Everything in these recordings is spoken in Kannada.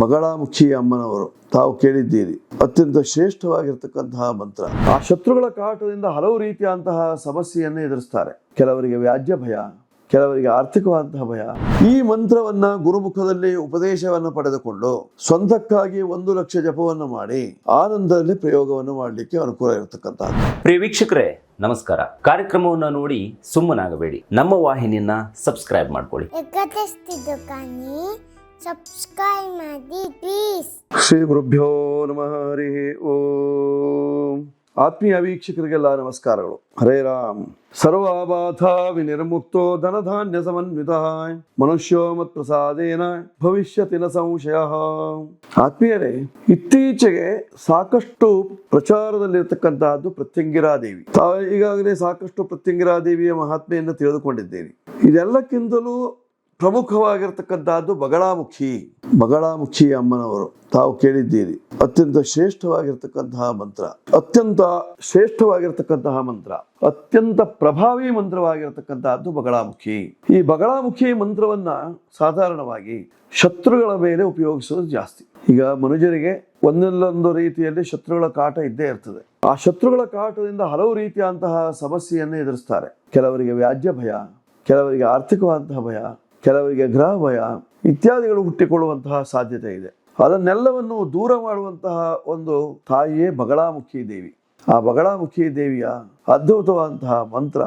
ಬಗಳಾಮುಖಿ ಅಮ್ಮನವರು ತಾವು ಕೇಳಿದ್ದೀರಿ. ಅತ್ಯಂತ ಶ್ರೇಷ್ಠವಾಗಿರ್ತಕ್ಕಂತಹ ಮಂತ್ರ. ಆ ಶತ್ರುಗಳ ಕಾಟದಿಂದ ಹಲವು ರೀತಿಯಂತಹ ಸಮಸ್ಯೆಯನ್ನು ಎದುರಿಸ್ತಾರೆ. ಕೆಲವರಿಗೆ ವ್ಯಾಜ್ಯ ಭಯ ಕೆಲವರಿಗೆ ಆರ್ಥಿಕವಾದಂತಹ ಭಯ. ಈ ಮಂತ್ರವನ್ನ ಗುರುಮುಖದಲ್ಲಿ ಉಪದೇಶವನ್ನು ಪಡೆದುಕೊಂಡು ಸ್ವಂತಕ್ಕಾಗಿ ಒಂದು ಲಕ್ಷ ಜಪವನ್ನು ಮಾಡಿ ಆನಂದದಲ್ಲಿ ಪ್ರಯೋಗವನ್ನು ಮಾಡಲಿಕ್ಕೆ ಅನುಕೂಲ ಇರತಕ್ಕಂತಹ ಪ್ರಿಯ ವೀಕ್ಷಕರೇ ನಮಸ್ಕಾರ. ಕಾರ್ಯಕ್ರಮವನ್ನು ನೋಡಿ ಸುಮ್ಮನಾಗಬೇಡಿ. ನಮ್ಮ ವಾಹಿನಿಯನ್ನ ಸಬ್ಸ್ಕ್ರೈಬ್ ಮಾಡ್ಕೊಳ್ಳಿ. ಸಬ್ಸ್ಕ್ರೈಬ್ ಮಾಡಿ ಪ್ಲೀಸ್ ಶ್ರೀ ಗುರುಭ್ಯೋ ನಮಃ, ಹರಿ ಓಂ. ಆತ್ಮೀಯ ವೀಕ್ಷಕರಿಗೆಲ್ಲ ನಮಸ್ಕಾರಗಳು. ಹರೇ ರಾಮ್. ಸರ್ವಾಬಾಧ ವಿನಿರ್ಮುಕ್ತೋ ಧನಧಾನ್ಯ ಸಮನ್ವಿತ. ಮನುಷ್ಯೋ ಮತ್ ಪ್ರಸಾದೇನ ಭವಿಷ್ಯತಿ ನ ಸಂಶಯ. ಆತ್ಮೀಯರೇ, ಇತ್ತೀಚೆಗೆ ಸಾಕಷ್ಟು ಪ್ರಚಾರದಲ್ಲಿರ್ತಕ್ಕಂತಹದ್ದು ಪ್ರತ್ಯಂಗಿರಾದೇವಿ. ತಾವು ಈಗಾಗಲೇ ಸಾಕಷ್ಟು ಪ್ರತ್ಯಂಗಿರಾದೇವಿಯ ಮಹಾತ್ಮೆಯನ್ನು ತಿಳಿದುಕೊಂಡಿದ್ದೇನೆ ಇದೆಲ್ಲಕ್ಕಿಂತಲೂ ಪ್ರಮುಖವಾಗಿರ್ತಕ್ಕಂತಹದ್ದು ಬಗಳಾಮುಖಿ ಬಗಳಾಮುಖಿ ಅಮ್ಮನವರು, ತಾವು ಕೇಳಿದ್ದೀರಿ. ಅತ್ಯಂತ ಶ್ರೇಷ್ಠವಾಗಿರ್ತಕ್ಕಂತಹ ಮಂತ್ರ. ಅತ್ಯಂತ ಶ್ರೇಷ್ಠವಾಗಿರ್ತಕ್ಕಂತಹ ಮಂತ್ರ. ಅತ್ಯಂತ ಪ್ರಭಾವಿ ಮಂತ್ರವಾಗಿರ್ತಕ್ಕಂತಹದ್ದು ಬಗಳಾಮುಖಿ ಈ ಬಗಳಾಮುಖಿ ಮಂತ್ರವನ್ನ ಸಾಧಾರಣವಾಗಿ ಶತ್ರುಗಳ ಮೇಲೆ ಉಪಯೋಗಿಸೋದು ಜಾಸ್ತಿ. ಈಗ ಮನುಜರಿಗೆ ಒಂದಲ್ಲೊಂದು ರೀತಿಯಲ್ಲಿ ಶತ್ರುಗಳ ಕಾಟ ಇದ್ದೇ ಇರ್ತದೆ. ಆ ಶತ್ರುಗಳ ಕಾಟದಿಂದ ಹಲವು ರೀತಿಯಂತಹ ಸಮಸ್ಯೆಯನ್ನು ಎದುರಿಸ್ತಾರೆ. ಕೆಲವರಿಗೆ ವ್ಯಾಜ್ಯ ಭಯ, ಕೆಲವರಿಗೆ ಆರ್ಥಿಕವಾದಂತಹ ಭಯ ಕೆಲವರಿಗೆ ಗ್ರಹ ಭಯ ಇತ್ಯಾದಿಗಳು ಹುಟ್ಟಿಕೊಳ್ಳುವಂತಹ ಸಾಧ್ಯತೆ ಇದೆ. ಅದನ್ನೆಲ್ಲವನ್ನು ದೂರ ಮಾಡುವಂತಹ ಒಂದು ತಾಯಿಯೇ ಬಗಳಾಮುಖಿ ದೇವಿ. ಆ ಬಗಳಾಮುಖಿ ದೇವಿಯ ಅದ್ಭುತವಾದಂತಹ ಮಂತ್ರ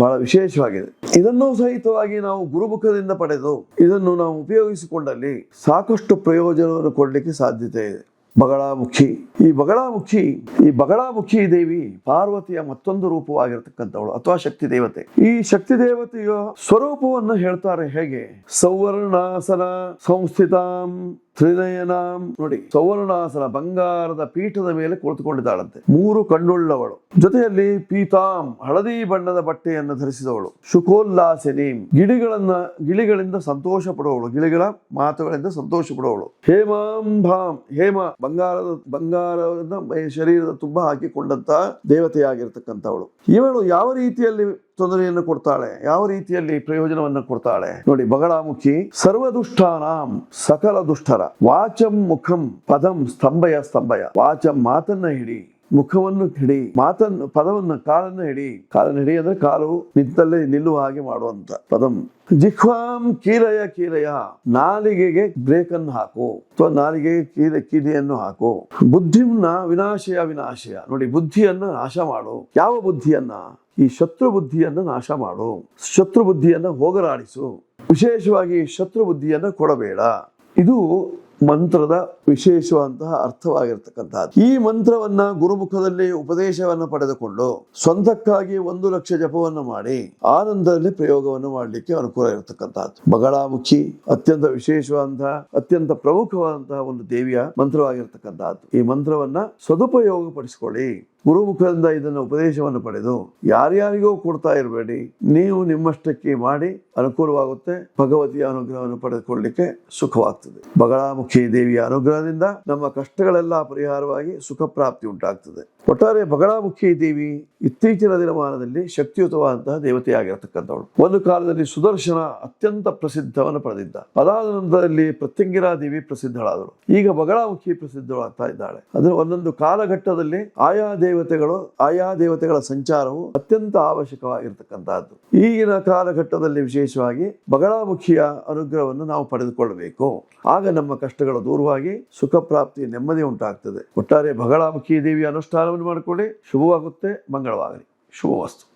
ಬಹಳ ವಿಶೇಷವಾಗಿದೆ. ಇದನ್ನು ಸಹಿತವಾಗಿ ನಾವು ಗುರುಮುಖದಿಂದ ಪಡೆದು ಇದನ್ನು ನಾವು ಉಪಯೋಗಿಸಿಕೊಂಡಲ್ಲಿ ಸಾಕಷ್ಟು ಪ್ರಯೋಜನವನ್ನು ಕೊಡಲಿಕ್ಕೆ ಸಾಧ್ಯತೆ ಇದೆ. ಬಗಳಾಮುಖಿ. ಈ ಬಗಳಾಮುಖಿ ಈ ಬಗಳಾಮುಖಿ ದೇವಿ ಪಾರ್ವತಿಯ ಮತ್ತೊಂದು ರೂಪವಾಗಿರ್ತಕ್ಕಂಥವಳು, ಅಥವಾ ಶಕ್ತಿ ದೇವತೆ. ಈ ಶಕ್ತಿ ದೇವತೆಯ ಸ್ವರೂಪವನ್ನು ಹೇಳ್ತಾರೆ ಹೇಗೆ? ಸೌವರ್ಣಾಸನ ಸಂಸ್ಥಿತಾಂ ತ್ರಿನಯನಾಂ ನೋಡಿ, ಸೌವರ್ಣಾಸನ ಬಂಗಾರದ ಪೀಠದ ಮೇಲೆ ಕುಳಿತುಕೊಂಡಿದ್ದಾಳಂತೆ. ಮೂರು ಕಣ್ಣುಳ್ಳವಳು. ಜೊತೆಯಲ್ಲಿ ಪೀತಾಂ ಹಳದಿ ಬಣ್ಣದ ಬಟ್ಟೆಯನ್ನು ಧರಿಸಿದವಳು. ಶುಕೋಲ್ಲಾಸಿನೀಂ ಗಿಳಿಗಳನ್ನ, ಗಿಳಿಗಳಿಂದ ಸಂತೋಷ ಪಡುವವಳು ಗಿಳಿಗಳ ಮಾತುಗಳಿಂದ ಸಂತೋಷ ಪಡುವವಳು ಹೇಮಾಂಭಾಂ ಹೇಮ ಬಂಗಾರದ ಬಂಗಾರದ ಶರೀರದ ತುಂಬ ಹಾಕಿಕೊಂಡಂತ ದೇವತೆಯಾಗಿರ್ತಕ್ಕಂಥವಳು. ಇವಳು ಯಾವ ರೀತಿಯಲ್ಲಿ ತೊಂದರೆಯನ್ನು ಕೊಡ್ತಾಳೆ, ಯಾವ ರೀತಿಯಲ್ಲಿ ಪ್ರಯೋಜನವನ್ನು ಕೊಡ್ತಾಳೆ? ನೋಡಿ ಬಗಳಾಮುಖಿ ಸರ್ವದುಷ್ಟಾನಾಂ ಸಕಲ ದುಷ್ಟರ ವಾಚಂ ಮುಖಂ ಪದಂ ಸ್ತಂಭಯ ಸ್ತಂಭಯ, ವಾಚಂ ಮಾತನ್ನ ಹಿಡಿ. ಮುಖವನ್ನು ಹಿಡಿ, ಮಾತನ್ನು, ಪದವನ್ನು, ಕಾಲನ್ನು ಹಿಡಿ ಕಾಲನ್ನು ಹಿಡಿ ಅಂದ್ರೆ ಕಾಲು ನಿಂತಲ್ಲೇ ನಿಲ್ಲುವ ಹಾಗೆ ಮಾಡುವಂತ ಪದಂ. ಜಿಹ್ವಾಂ ಕೀಲಯ ಕೀಲಯ, ನಾಲಿಗೆಗೆ ಬ್ರೇಕ್ ಅನ್ನು ಹಾಕು. ಅಥವಾ ನಾಲಿಗೆಗೆ ಕೀಲ, ಕೀಲಿಯನ್ನು ಹಾಕು. ಬುದ್ಧಿಮ್ನ ವಿನಾಶಯ ವಿನಾಶಯ. ನೋಡಿ, ಬುದ್ಧಿಯನ್ನ ನಾಶ ಮಾಡು. ಯಾವ ಬುದ್ಧಿಯನ್ನ? ಈ ಶತ್ರು ಬುದ್ಧಿಯನ್ನು ನಾಶ ಮಾಡು. ಶತ್ರು ಬುದ್ಧಿಯನ್ನ ಹೋಗಲಾಡಿಸು. ವಿಶೇಷವಾಗಿ ಶತ್ರು ಬುದ್ಧಿಯನ್ನ ಕೊಡಬೇಡ. ಇದು ಮಂತ್ರದ ವಿಶೇಷವಾದಂತಹ ಅರ್ಥವಾಗಿರ್ತಕ್ಕಂಥದ್ದು ಈ ಮಂತ್ರವನ್ನ ಗುರುಮುಖದಲ್ಲಿ ಉಪದೇಶವನ್ನು ಪಡೆದುಕೊಂಡು ಸ್ವಂತಕ್ಕಾಗಿ ಒಂದು ಲಕ್ಷ ಜಪವನ್ನು ಮಾಡಿ ಆನಂದದಲ್ಲಿ ಪ್ರಯೋಗವನ್ನು ಮಾಡಲಿಕ್ಕೆ ಅನುಕೂಲ ಇರತಕ್ಕಂಥದ್ದು ಬಗಳಾಮುಖಿ, ಅತ್ಯಂತ ವಿಶೇಷವಾದಂತಹ ಅತ್ಯಂತ ಪ್ರಮುಖವಾದಂತಹ ಒಂದು ದೇವಿಯ ಮಂತ್ರವಾಗಿರ್ತಕ್ಕಂಥದ್ದು ಈ ಮಂತ್ರವನ್ನ ಸದುಪಯೋಗಪಡಿಸಿಕೊಳ್ಳಿ. ಗುರುಮುಖದಿಂದ ಇದನ್ನು ಉಪದೇಶವನ್ನು ಪಡೆದು ಯಾರ್ಯಾರಿಗೂ ಕೊಡ್ತಾ ಇರಬೇಡಿ. ನೀವು ನಿಮ್ಮಷ್ಟಕ್ಕೆ ಮಾಡಿ ಅನುಕೂಲವಾಗುತ್ತೆ. ಭಗವತಿಯ ಅನುಗ್ರಹವನ್ನು ಪಡೆದುಕೊಳ್ಳಲಿಕ್ಕೆ ಸುಖವಾಗ್ತದೆ. ಬಗಳಾಮುಖಿ ದೇವಿಯ ಅನುಗ್ರಹದಿಂದ ನಮ್ಮ ಕಷ್ಟಗಳೆಲ್ಲ ಪರಿಹಾರವಾಗಿ ಸುಖ ಪ್ರಾಪ್ತಿ ಉಂಟಾಗ್ತದೆ. ಒಟ್ಟಾರೆ ಬಗಳಾಮುಖಿ ದೇವಿ ಇತ್ತೀಚಿನ ದಿನಮಾನದಲ್ಲಿ ಶಕ್ತಿಯುತವಾದಂತಹ ದೇವತೆಯಾಗಿರತಕ್ಕಂಥವಳು. ಒಂದು ಕಾಲದಲ್ಲಿ ಸುದರ್ಶನ ಅತ್ಯಂತ ಪ್ರಸಿದ್ಧವನ್ನು ಪಡೆದಿದ್ದ. ಅದಾದ ನಂತರದಲ್ಲಿ ಪ್ರತ್ಯಂಗಿರಾ ದೇವಿ ಪ್ರಸಿದ್ಧಳಾದಳು. ಈಗ ಬಗಳಾಮುಖಿ ಪ್ರಸಿದ್ಧಳಾಗ್ತಾ ಇದ್ದಾಳೆ. ಅಂದ್ರೆ ಒಂದೊಂದು ಕಾಲಘಟ್ಟದಲ್ಲಿ ಆಯಾ ದೇವತೆಗಳು, ಆಯಾ ದೇವತೆಗಳ ಸಂಚಾರವು ಅತ್ಯಂತ ಅವಶ್ಯಕವಾಗಿರ್ತಕ್ಕಂತಹದ್ದು ಈಗಿನ ಕಾಲಘಟ್ಟದಲ್ಲಿ ವಿಶೇಷವಾಗಿ ಬಗಳಾಮುಖಿಯ ಅನುಗ್ರಹವನ್ನು ನಾವು ಪಡೆದುಕೊಳ್ಳಬೇಕು. ಆಗ ನಮ್ಮ ಕಷ್ಟಗಳು ದೂರವಾಗಿ ಸುಖ ಪ್ರಾಪ್ತಿ ನೆಮ್ಮದಿ ಉಂಟಾಗ್ತದೆ. ಒಟ್ಟಾರೆ ಬಗಳಾಮುಖಿ ದೇವಿಯ ಮಾಡಿಕೊಳ್ಳಿ. ಶುಭವಾಗುತ್ತೆ. ಮಂಗಳವಾಗಲಿ. ಶುಭವಸ್ತು.